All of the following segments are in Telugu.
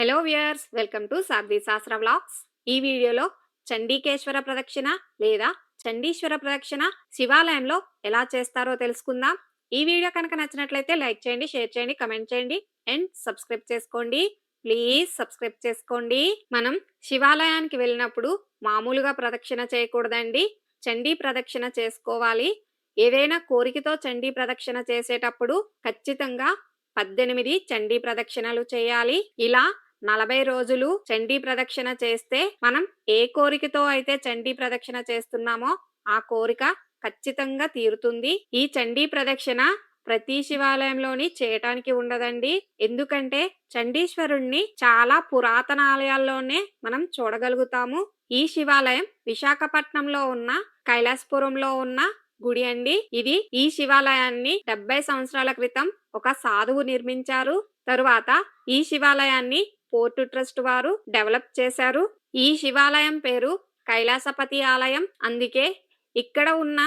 Hello viewers welcome to Sadhvi Shastra vlogs ఈ వీడియోలో చండీకేశ్వర ప్రదక్షిణ లేదా చండీశ్వర ప్రదక్షిణ శివాలయంలో ఎలా చేస్తారో తెలుసుకుందాం. ఈ వీడియో కనుక నచ్చినట్లయితే లైక్ చేయండి షేర్ చేయండి కమెంట్ చేయండి అండ్ సబ్స్క్రైబ్ చేసుకోండి. ప్లీజ్ సబ్స్క్రైబ్ చేసుకోండి. మనం శివాలయానికి వెళ్ళినప్పుడు మామూలుగా ప్రదక్షిణ చేయకూడదండి. చండీ ప్రదక్షిణ చేసుకోవాలి. ఏదైనా కోరికతో చండీ ప్రదక్షిణ చేసేటప్పుడు ఖచ్చితంగా పద్దెనిమిది చండీ ప్రదక్షిణలు చేయాలి. ఇలా నలభై రోజులు చండీ ప్రదక్షిణ చేస్తే మనం ఏ కోరికతో అయితే చండీ ప్రదక్షిణ చేస్తున్నామో ఆ కోరిక ఖచ్చితంగా తీరుతుంది. ఈ చండీ ప్రదక్షిణ ప్రతి శివాలయంలోని చేయటానికి ఉండదండి. ఎందుకంటే చండీశ్వరుణ్ణి చాలా పురాతన ఆలయాల్లోనే మనం చూడగలుగుతాము. ఈ శివాలయం విశాఖపట్నంలో ఉన్న కైలాసపురంలో ఉన్న గుడి అండి. ఇది ఈ శివాలయాన్ని డెబ్బై సంవత్సరాల క్రితం ఒక సాధువు నిర్మించారు. తరువాత ఈ శివాలయాన్ని పోర్టు ట్రస్ట్ వారు డెవలప్ చేశారు. ఈ శివాలయం పేరు కైలాసపతి ఆలయం. అందుకే ఇక్కడ ఉన్న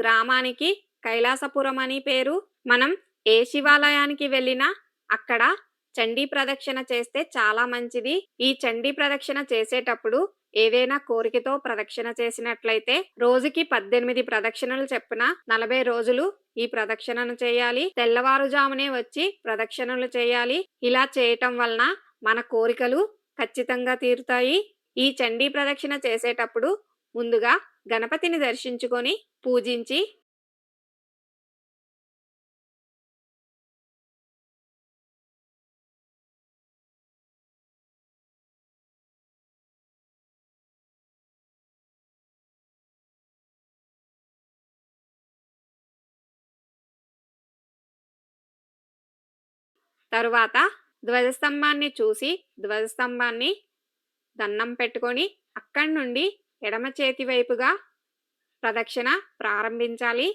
గ్రామానికి కైలాసపురం అని పేరు. మనం ఏ శివాలయానికి వెళ్ళినా అక్కడ చండీ ప్రదక్షిణ చేస్తే చాలా మంచిది. ఈ చండీ ప్రదక్షిణ చేసేటప్పుడు ఏదైనా కోరికతో ప్రదక్షిణ చేసినట్లయితే రోజుకి పద్దెనిమిది ప్రదక్షిణలు చెప్పున నలభై రోజులు ఈ ప్రదక్షిణను చేయాలి. తెల్లవారుజామునే వచ్చి ప్రదక్షిణలు చేయాలి. ఇలా చేయటం వలన మన కోరికలు ఖచ్చితంగా తీరుతాయి. ఈ చండీ ప్రదక్షిణ చేసేటప్పుడు ముందుగా గణపతిని దర్శించుకొని పూజించి తరువాత ధ్వజస్తంభాన్ని చూసి ధ్వజస్తంభాన్ని దండం పెట్టుకొని అక్కడి నుండి ఎడమ చేతి వైపుగా ప్రదక్షిణ ప్రారంభించాలి.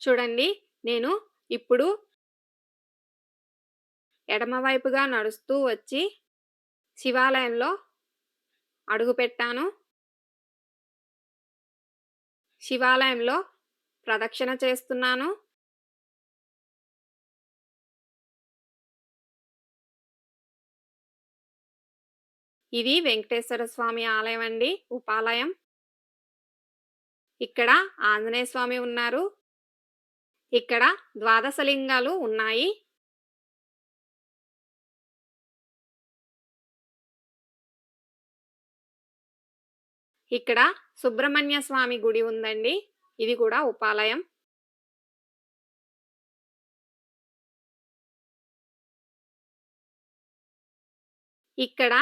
చూడండి నేను ఇప్పుడు ఎడమవైపుగా నడుస్తూ వచ్చి శివాలయంలో అడుగుపెట్టాను. శివాలయంలో ప్రదక్షిణ చేస్తున్నాను. ఇది వెంకటేశ్వర స్వామి ఆలయం అండి ఉపాలయం. ఇక్కడ ఆంజనేయ స్వామి ఉన్నారు. ఇక్కడ ద్వాదశలింగాలు ఉన్నాయి. ఇక్కడ సుబ్రహ్మణ్య స్వామి గుడి ఉందండి. ఇది కూడా ఉపాలయం. ఇక్కడ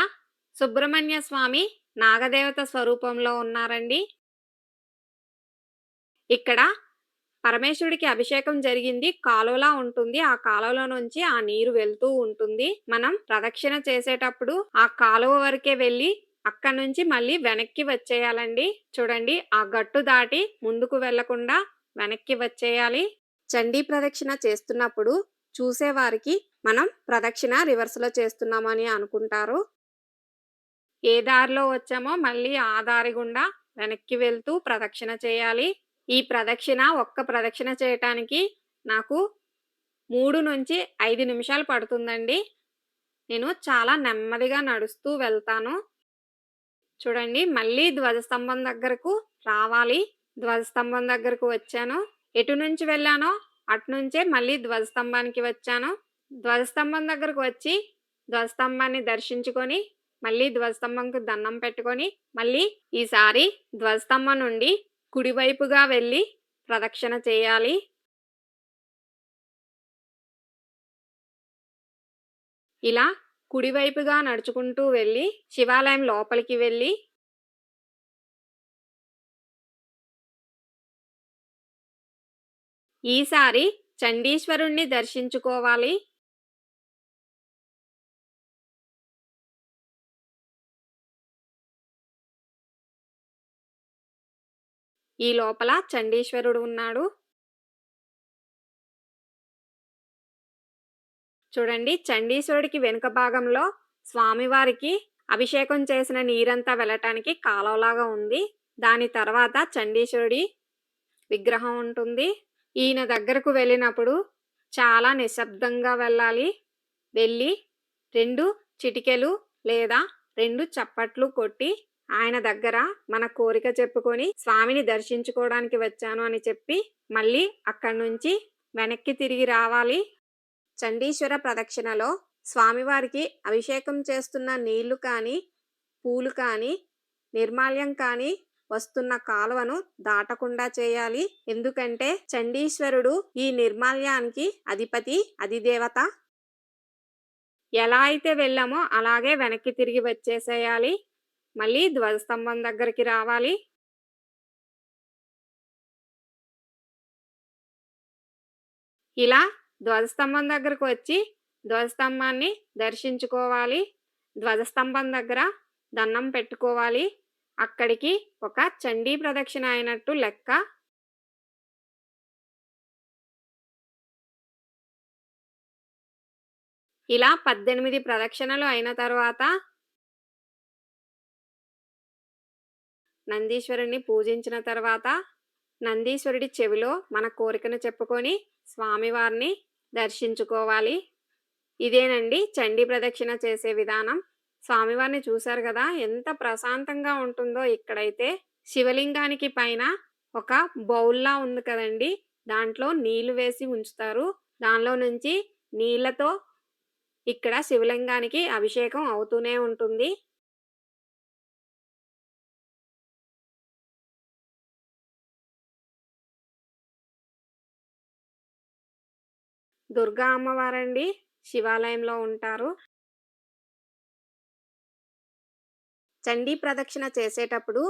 సుబ్రహ్మణ్య స్వామి నాగదేవత స్వరూపంలో ఉన్నారండి. ఇక్కడ పరమేశ్వరుడికి అభిషేకం జరిగింది. కాలువలా ఉంటుంది. ఆ కాలువలో నుంచి ఆ నీరు వెళ్తూ ఉంటుంది. మనం ప్రదక్షిణ చేసేటప్పుడు ఆ కాలువ వరకే వెళ్ళి అక్కడ నుంచి మళ్ళీ వెనక్కి వచ్చేయాలండి. చూడండి ఆ గట్టు దాటి ముందుకు వెళ్ళకుండా వెనక్కి వచ్చేయాలి. చండీ ప్రదక్షిణ చేస్తున్నప్పుడు చూసేవారికి మనం ప్రదక్షిణ రివర్స్లో చేస్తున్నామని అనుకుంటారు. ఏ దారిలో వచ్చామో మళ్ళీ ఆ దారి గుండా వెనక్కి వెళ్తూ ప్రదక్షిణ చేయాలి. ఈ ప్రదక్షిణ ఒక్క ప్రదక్షిణ చేయటానికి నాకు మూడు నుంచి ఐదు నిమిషాలు పడుతుందండి. నేను చాలా నెమ్మదిగా నడుస్తూ వెళ్తాను. చూడండి మళ్ళీ ధ్వజస్తంభం దగ్గరకు రావాలి. ధ్వజస్తంభం దగ్గరకు వచ్చాను. ఎటు నుంచి వెళ్ళానో అటు నుంచే మళ్ళీ ధ్వజస్తంభానికి వచ్చాను. ధ్వజస్తంభం దగ్గరకు వచ్చి ధ్వజస్తంభాన్ని దర్శించుకొని మళ్ళీ ధ్వజస్తంభంకు దండం పెట్టుకొని మళ్ళీ ఈసారి ధ్వజస్తంభం నుండి కుడివైపుగా వెళ్ళి ప్రదక్షిణ చేయాలి. ఇలా కుడివైపుగా నడుచుకుంటూ వెళ్ళి శివాలయం లోపలికి వెళ్ళి ఈసారి చండీశ్వరుణ్ణి దర్శించుకోవాలి. ఈ లోపల చండీశ్వరుడు ఉన్నాడు. చూడండి చండీశ్వరుడికి వెనుక భాగంలో స్వామివారికి అభిషేకం చేసిన నీరంతా వెళ్ళటానికి కాలువలాగా ఉంది. దాని తర్వాత చండీశ్వరుడి విగ్రహం ఉంటుంది. ఈయన దగ్గరకు వెళ్ళినప్పుడు చాలా నిశ్శబ్దంగా వెళ్ళాలి. వెళ్ళి రెండు చిటికెలు లేదా రెండు చప్పట్లు కొట్టి ఆయన దగ్గర మన కోరిక చెప్పుకొని స్వామిని దర్శించుకోవడానికి వచ్చాను అని చెప్పి మళ్ళీ అక్కడి నుంచి వెనక్కి తిరిగి రావాలి. చండీశ్వర ప్రదక్షిణలో స్వామివారికి అభిషేకం చేస్తున్న నీళ్ళు కానీ పూలు కానీ నిర్మాల్యం కానీ వస్తున్న కాలువను దాటకుండా చేయాలి. ఎందుకంటే చండీశ్వరుడు ఈ నిర్మాల్యానికి అధిపతి అధిదేవత. ఎలా అయితే వెళ్ళామో అలాగే వెనక్కి తిరిగి వచ్చేసేయాలి. మళ్ళీ ధ్వజస్తంభం దగ్గరికి రావాలి. ఇలా ధ్వజస్తంభం దగ్గరకు వచ్చి ధ్వజస్తంభాన్ని దర్శించుకోవాలి. ధ్వజస్తంభం దగ్గర దండం పెట్టుకోవాలి. అక్కడికి ఒక చండీ ప్రదక్షిణ అయినట్టు లెక్క. ఇలా పద్దెనిమిది ప్రదక్షిణలు అయిన తర్వాత నందీశ్వరుణ్ణి పూజించిన తర్వాత నందీశ్వరుడి చెవిలో మన కోరికను చెప్పుకొని స్వామివారిని దర్శించుకోవాలి. ఇదేనండి చండీ ప్రదక్షిణ చేసే విధానం. స్వామివారిని చూశారు కదా ఎంత ప్రశాంతంగా ఉంటుందో ఇక్కడైతే. శివలింగానికి పైన ఒక బౌల్లా ఉంది కదండి దాంట్లో నీళ్ళు వేసి ఉంచుతారు. దానిలో నుంచి నీళ్ళతో ఇక్కడ శివలింగానికి అభిషేకం అవుతూనే ఉంటుంది. దుర్గా అమ్మవారండి శివాలయంలో ఉంటారు. చండీ ప్రదక్షిణ చేసేటప్పుడు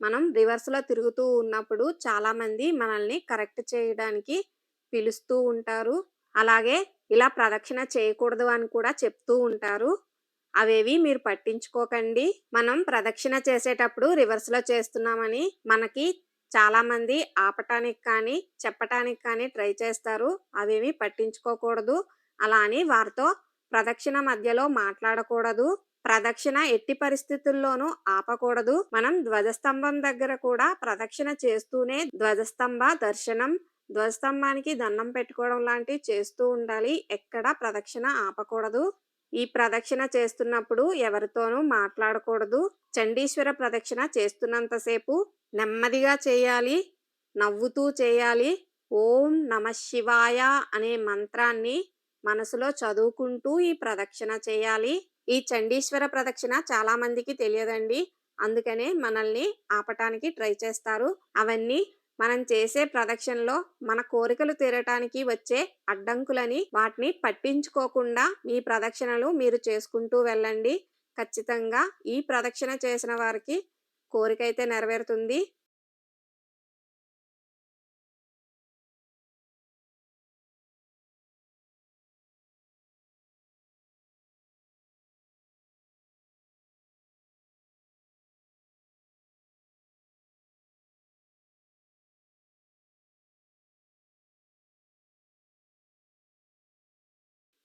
మనం రివర్స్లో తిరుగుతూ ఉన్నప్పుడు చాలామంది మనల్ని కరెక్ట్ చేయడానికి పిలుస్తూ ఉంటారు. అలాగే ఇలా ప్రదక్షిణ చేయకూడదు అని కూడా చెప్తూ ఉంటారు. అవేవి మీరు పట్టించుకోకండి. మనం ప్రదక్షిణ చేసేటప్పుడు రివర్స్లో చేస్తున్నామని మనకి చాలామంది ఆపటానికి కానీ చెప్పటానికి కానీ ట్రై చేస్తారు. అవేమి పట్టించుకోకూడదు. అలా అని వారితో ప్రదక్షిణ మధ్యలో మాట్లాడకూడదు. ప్రదక్షిణ ఎట్టి పరిస్థితుల్లోనూ ఆపకూడదు. మనం ధ్వజస్తంభం దగ్గర కూడా ప్రదక్షిణ చేస్తూనే ధ్వజస్తంభ దర్శనం ధ్వజస్తంభానికి దండం పెట్టుకోవడం లాంటివి చేస్తూ ఉండాలి. ఎక్కడ ప్రదక్షిణ ఆపకూడదు. ఈ ప్రదక్షిణ చేస్తున్నప్పుడు ఎవరితోనూ మాట్లాడకూడదు. చండీశ్వర ప్రదక్షిణ చేస్తున్నంతసేపు నెమ్మదిగా చేయాలి నవ్వుతూ చేయాలి. ఓం నమ శివాయ అనే మంత్రాన్ని మనసులో చదువుకుంటూ ఈ ప్రదక్షిణ చేయాలి. ఈ చండీశ్వర ప్రదక్షిణ చాలా మందికి తెలియదండి. అందుకనే మనల్ని ఆపటానికి ట్రై చేస్తారు. అవన్నీ మనం చేసే ప్రదక్షిణలో మన కోరికలు తీరటానికి వచ్చే అడ్డంకులని వాటిని పట్టించుకోకుండా మీ ప్రదక్షిణలు మీరు చేసుకుంటూ వెళ్ళండి. ఖచ్చితంగా ఈ ప్రదక్షిణ చేసిన వారికి కోరిక అయితే నెరవేరుతుంది.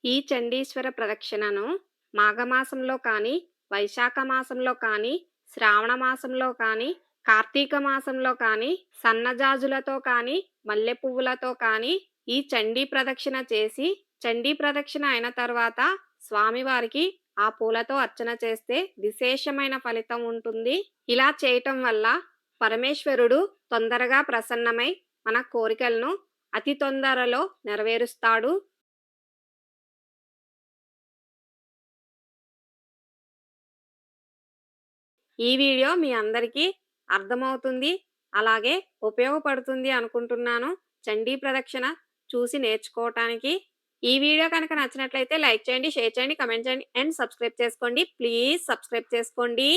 ఈ చండీశ్వర ప్రదక్షిణను మాఘమాసంలో కానీ వైశాఖ మాసంలో కానీ శ్రావణ మాసంలో కానీ కార్తీక మాసంలో కానీ సన్నజాజులతో కానీ మల్లె పువ్వులతో కానీ ఈ చండీ ప్రదక్షిణ చేసి చండీ ప్రదక్షిణ అయిన తర్వాత స్వామివారికి ఆ పూలతో అర్చన చేస్తే విశేషమైన ఫలితం ఉంటుంది. ఇలా చేయటం వల్ల పరమేశ్వరుడు తొందరగా ప్రసన్నమై మన కోరికలను అతి తొందరలో నెరవేరుస్తాడు. ఈ వీడియో మీ అందరికీ అర్థమవుతుంది అలాగే ఉపయోగపడుతుంది అనుకుంటున్నాను. చండీ ప్రదక్షిణ చూసి నేర్చుకోవటానికి. ఈ వీడియో కనుక నచ్చినట్లయితే లైక్ చేయండి షేర్ చేయండి కమెంట్ చేయండి అండ్ సబ్స్క్రైబ్ చేసుకోండి. ప్లీజ్ సబ్స్క్రైబ్ చేసుకోండి.